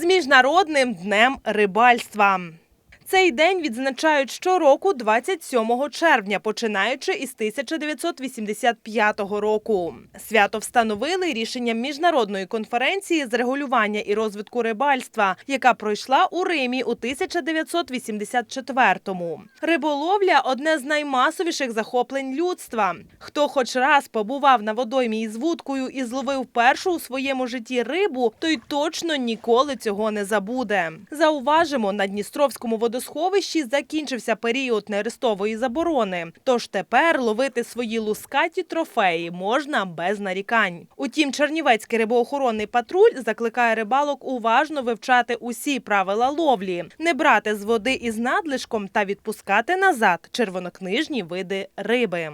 з міжнародним днем рибальства. Цей день відзначають щороку 27 червня, починаючи із 1985 року. Свято встановили рішенням міжнародної конференції з регулювання і розвитку рибальства, яка пройшла у Римі у 1984-му. Риболовля одне з наймасовіших захоплень людства. Хто хоч раз побував на водоймі із вудкою і зловив першу у своєму житті рибу, той точно ніколи цього не забуде. Зауважимо, на Дністровському водосховищі закінчився період нерестової заборони. Тож тепер ловити свої лускаті трофеї можна без нарікань. Утім, Чернівецький рибоохоронний патруль закликає рибалок уважно вивчати усі правила ловлі, не брати з води із надлишком та відпускати назад червонокнижні види риби.